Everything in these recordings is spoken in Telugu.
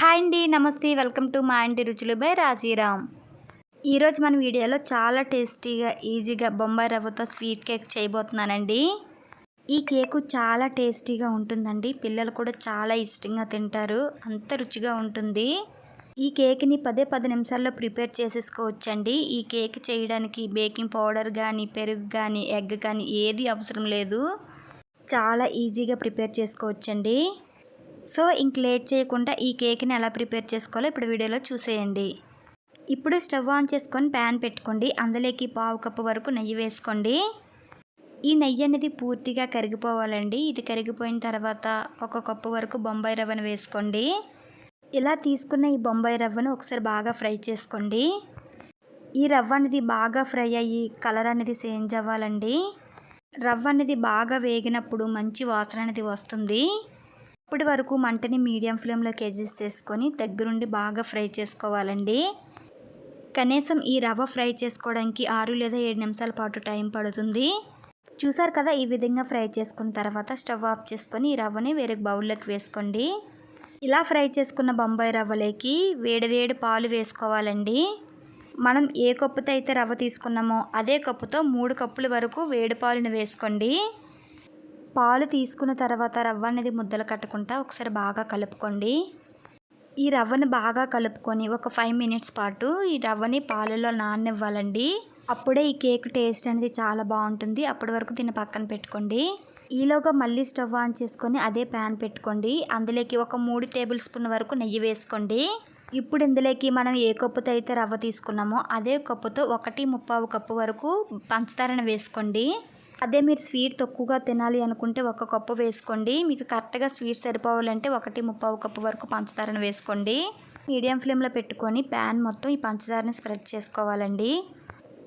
హాయ్ అండి నమస్తే వెల్కమ్ టు మా ఇంటి రుచులు బై రాజీరామ్. ఈరోజు మన వీడియోలో చాలా టేస్టీగా ఈజీగా బొంబాయి రవ్వతో స్వీట్ కేక్ చేయబోతున్నానండి. ఈ కేకు చాలా టేస్టీగా ఉంటుందండి. పిల్లలు కూడా చాలా ఇష్టంగా తింటారు. అంత రుచిగా ఉంటుంది. ఈ కేక్ని పదే పది నిమిషాల్లో ప్రిపేర్ చేసేసుకోవచ్చండి. ఈ కేక్ చేయడానికి బేకింగ్ పౌడర్ కానీ పెరుగు కానీ ఎగ్ కానీ ఏది అవసరం లేదు. చాలా ఈజీగా ప్రిపేర్ చేసుకోవచ్చండి. సో ఇంక లేట్ చేయకుండా ఈ కేక్ని ఎలా ప్రిపేర్ చేసుకోవాలో ఇప్పుడు వీడియోలో చూసేయండి. ఇప్పుడు స్టవ్ ఆన్ చేసుకొని ప్యాన్ పెట్టుకోండి. అందులోకి పావు కప్పు వరకు నెయ్యి వేసుకోండి. ఈ నెయ్యి అనేది పూర్తిగా కరిగిపోవాలండి. ఇది కరిగిపోయిన తర్వాత ఒక కప్పు వరకు బొంబాయి రవ్వను వేసుకోండి. ఇలా తీసుకున్న ఈ బొంబాయి రవ్వను ఒకసారి బాగా ఫ్రై చేసుకోండి. ఈ రవ్వ అనేది బాగా ఫ్రై అయ్యి కలర్ అనేది చేంజ్ అవ్వాలండి. రవ్వ అనేది బాగా వేగినప్పుడు మంచి వాసన అనేది వస్తుంది. ఇప్పటి వరకు మంటని మీడియం ఫ్లేమ్లోకి అడ్జస్ట్ చేసుకొని దగ్గరుండి బాగా ఫ్రై చేసుకోవాలండి. కనీసం ఈ రవ్వ ఫ్రై చేసుకోవడానికి ఆరు లేదా ఏడు నిమిషాల పాటు టైం పడుతుంది. చూసారు కదా ఈ విధంగా ఫ్రై చేసుకున్న తర్వాత స్టవ్ ఆఫ్ చేసుకొని ఈ రవ్వని వేరే బౌల్లోకి వేసుకోండి. ఇలా ఫ్రై చేసుకున్న బొంబాయి రవ్వలోకి వేడివేడి పాలు వేసుకోవాలండి. మనం ఏ కప్పుతో అయితే రవ్వ తీసుకున్నామో అదే కప్పుతో మూడు కప్పుల వరకు వేడి పాలుని వేసుకోండి. పాలు తీసుకున్న తర్వాత రవ్వ అనేది ముద్దలు కట్టకుండా ఒకసారి బాగా కలుపుకోండి. ఈ రవ్వని బాగా కలుపుకొని ఒక ఫైవ్ మినిట్స్ పాటు ఈ రవ్వని పాలలో నాననివ్వాలండి. అప్పుడే ఈ కేక్ టేస్ట్ అనేది చాలా బాగుంటుంది. అప్పటి వరకు దీన్ని పక్కన పెట్టుకోండి. ఈలోగా మళ్ళీ స్టవ్ ఆన్ చేసుకొని అదే ప్యాన్ పెట్టుకోండి. అందులోకి ఒక మూడు టేబుల్ స్పూన్ వరకు నెయ్యి వేసుకోండి. ఇప్పుడు ఇందులోకి మనం ఏ కప్పుతో అయితే రవ్వ తీసుకున్నామో అదే కప్పుతో ఒకటి ముప్పావు కప్పు వరకు పంచదారను వేసుకోండి. అదే మీరు స్వీట్ తక్కువగా తినాలి అనుకుంటే ఒక కప్పు వేసుకోండి. మీకు కరెక్ట్గా స్వీట్ సరిపోవాలంటే ఒకటి ముప్పావు కప్పు వరకు పంచదారను వేసుకోండి. మీడియం ఫ్లేమ్లో పెట్టుకొని ప్యాన్ మొత్తం ఈ పంచదారని స్ప్రెడ్ చేసుకోవాలండి.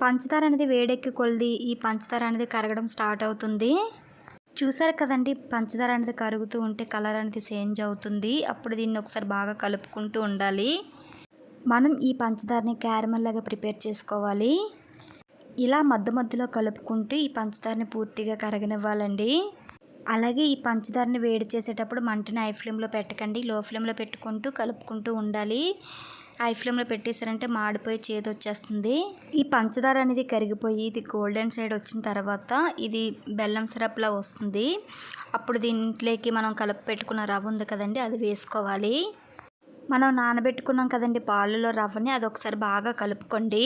పంచదార అనేది వేడెక్కి కొలిది ఈ పంచదార అనేది కరగడం స్టార్ట్ అవుతుంది. చూసారు కదండి పంచదార అనేది కరుగుతూ ఉంటే కలర్ అనేది చేంజ్ అవుతుంది. అప్పుడు దీన్ని ఒకసారి బాగా కలుపుకుంటూ ఉండాలి. మనం ఈ పంచదారని క్యారమల్ లాగా ప్రిపేర్ చేసుకోవాలి. ఇలా మధ్య మధ్యలో కలుపుకుంటూ ఈ పంచదారని పూర్తిగా కరగనివ్వాలండి. అలాగే ఈ పంచదారని వేడి చేసేటప్పుడు మంటని హై ఫ్లేమ్లో పెట్టకండి. లో ఫ్లేమ్లో పెట్టుకుంటూ కలుపుకుంటూ ఉండాలి. హై ఫ్లేమ్లో పెట్టేసారంటే మాడిపోయి చేదు వచ్చేస్తుంది ఈ పంచదార అనేది కరిగిపోయి ఇది గోల్డెన్ సైడ్ వచ్చిన తర్వాత ఇది బెల్లం సిరప్లా వస్తుంది. అప్పుడు దీంట్లోకి మనం కలుపు పెట్టుకున్న రవ్వ ఉంది కదండి అది వేసుకోవాలి. మనం నానబెట్టుకున్నాం కదండి పాలలో రవ్వని అది ఒకసారి బాగా కలుపుకోండి.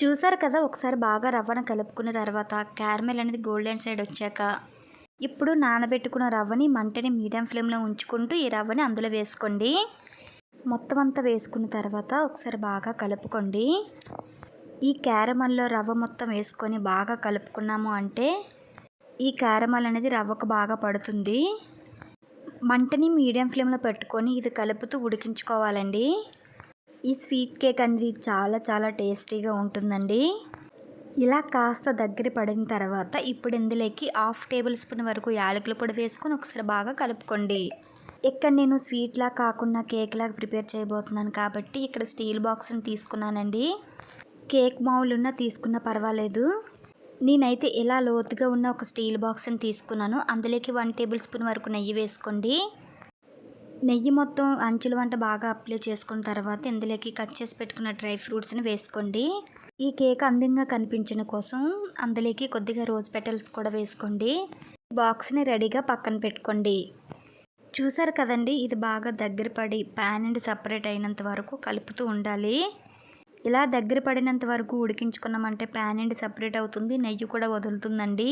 చూసారు కదా ఒకసారి బాగా రవ్వను కలుపుకున్న తర్వాత క్యారమెల్ అనేది గోల్డెన్ సైడ్ వచ్చాక ఇప్పుడు నానబెట్టుకున్న రవ్వని మంటని మీడియం ఫ్లేమ్లో ఉంచుకుంటూ ఈ రవ్వని అందులో వేసుకోండి. మొత్తం అంతా వేసుకున్న తర్వాత ఒకసారి బాగా కలుపుకోండి. ఈ క్యారమల్లో రవ్వ మొత్తం వేసుకొని బాగా కలుపుకున్నాము అంటే ఈ క్యారమల్ అనేది రవ్వకు బాగా పడుతుంది. మంటని మీడియం ఫ్లేమ్లో పెట్టుకొని ఇది కలుపుతూ ఉడికించుకోవాలండి. ఈ స్వీట్ కేక్ అనేది చాలా చాలా టేస్టీగా ఉంటుందండి. ఇలా కాస్త దగ్గర పడిన తర్వాత ఇప్పుడు ఇందులోకి హాఫ్ టేబుల్ స్పూన్ వరకు యాలకుల పొడి వేసుకొని ఒకసారి బాగా కలుపుకోండి. ఇక్కడ నేను స్వీట్లా కాకుండా కేక్లా ప్రిపేర్ చేయబోతున్నాను కాబట్టి ఇక్కడ స్టీల్ బాక్స్ని తీసుకున్నానండి. కేక్ మావులున్న తీసుకున్న పర్వాలేదు. నేనైతే ఇలా లోతుగా ఉన్న ఒక స్టీల్ బాక్స్ని తీసుకున్నాను. అందులోకి వన్ టేబుల్ స్పూన్ వరకు నెయ్యి వేసుకోండి. నెయ్యి మొత్తం అంచుల వంట బాగా అప్లై చేసుకున్న తర్వాత ఇందులోకి కట్ చేసి పెట్టుకున్న డ్రై ఫ్రూట్స్ని వేసుకోండి. ఈ కేక్ అందంగా కనిపించడం కోసం అందులోకి కొద్దిగా రోజ్ పెటల్స్ కూడా వేసుకోండి. బాక్స్ని రెడీగా పక్కన పెట్టుకోండి. చూసారు కదండి ఇది బాగా దగ్గర పడి ప్యాన్ అండ్ సపరేట్ అయినంత వరకు కలుపుతూ ఉండాలి. ఇలా దగ్గర పడినంత వరకు ఉడికించుకున్నామంటే ప్యాన్ అండ్ సపరేట్ అవుతుంది నెయ్యి కూడా వదులుతుందండి.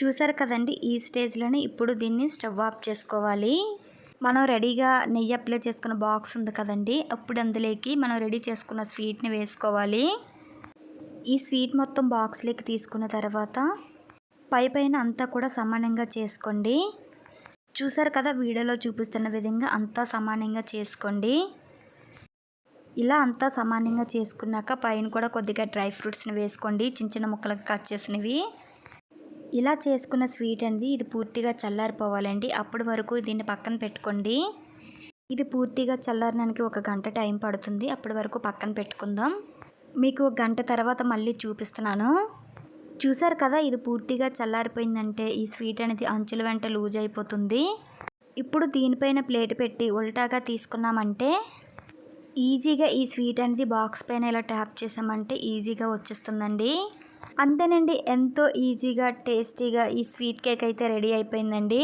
చూసారు కదండి ఈ స్టేజ్లోనే ఇప్పుడు దీన్ని స్టవ్ ఆఫ్ చేసుకోవాలి. మనం రెడీగా నెయ్యి అప్లై చేసుకున్న బాక్స్ ఉంది కదండి అప్పుడు అందులోకి మనం రెడీ చేసుకున్న స్వీట్ని వేసుకోవాలి. ఈ స్వీట్ మొత్తం బాక్స్లోకి తీసుకున్న తర్వాత పై పైన అంతా కూడా సమానంగా చేసుకోండి. చూసారు కదా వీడియోలో చూపిస్తున్న విధంగా అంతా సమానంగా చేసుకోండి. ఇలా అంతా సమానంగా చేసుకున్నాక పైన కూడా కొద్దిగా డ్రై ఫ్రూట్స్ని వేసుకోండి చిన్న చిన్న ముక్కలకు కట్ చేసినవి. ఇలా చేసుకున్న స్వీట్ అనేది ఇది పూర్తిగా చల్లారిపోవాలండి. అప్పటి వరకు దీన్ని పక్కన పెట్టుకోండి. ఇది పూర్తిగా చల్లారడానికి ఒక గంట టైం పడుతుంది. అప్పటి వరకు పక్కన పెట్టుకుందాం. మీకు ఒక గంట తర్వాత మళ్ళీ చూపిస్తున్నాను. చూసారు కదా ఇది పూర్తిగా చల్లారిపోయిందంటే ఈ స్వీట్ అనేది అంచుల వెంట లూజ్ అయిపోతుంది. ఇప్పుడు దీనిపైన ప్లేట్ పెట్టి ఉల్టాగా తీసుకున్నామంటే ఈజీగా ఈ స్వీట్ అనేది బాక్స్ పైన ఇలా ట్యాప్ చేసామంటే ఈజీగా వచ్చేస్తుందండి. అంతేనండి. ఎంతో ఈజీగా టేస్టీగా ఈ స్వీట్ కేక్ అయితే రెడీ అయిపోయిందండి.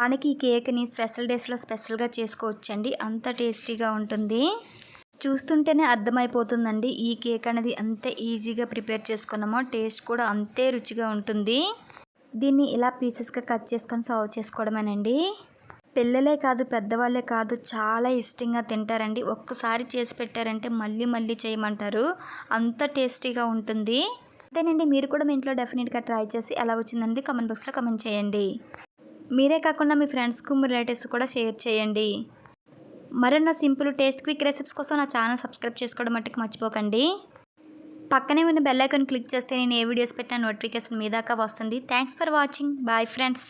మనకి ఈ కేక్ని స్పెషల్ డేస్లో స్పెషల్గా చేసుకోవచ్చండి. అంత టేస్టీగా ఉంటుంది. చూస్తుంటేనే అర్థమైపోతుందండి. ఈ కేక్ అనేది అంతే ఈజీగా ప్రిపేర్ చేసుకున్నామో టేస్ట్ కూడా అంతే రుచిగా ఉంటుంది. దీన్ని ఇలా పీసెస్గా కట్ చేసుకొని సర్వ్ చేసుకోవడమేనండి. పిల్లలే కాదు పెద్దవాళ్ళే కాదు చాలా ఇష్టంగా తింటారండి. ఒక్కసారి చేసి పెట్టారంటే మళ్ళీ మళ్ళీ చేయమంటారు. అంత టేస్టీగా ఉంటుంది. అంతేనండి. మీరు కూడా మీ ఇంట్లో డెఫినెట్గా ట్రై చేసి ఎలా వచ్చిందండి కమెంట్ బాక్స్లో కమెంట్ చేయండి. మీరే కాకుండా మీ ఫ్రెండ్స్కు మీ రిలేటివ్స్ కూడా షేర్ చేయండి. మరన్న సింపుల్ టేస్ట్ క్విక్ రెసిపీస్ కోసం నా ఛానల్ సబ్స్క్రైబ్ చేసుకోవడం మట్టుకు మర్చిపోకండి. పక్కనే ఉన్న బెల్ ఐకాన్ క్లిక్ చేస్తే నేను ఏ వీడియోస్ పెట్టిన నోటిఫికేషన్ మీ దాకా వస్తుంది. Thanks for watching. Bye friends.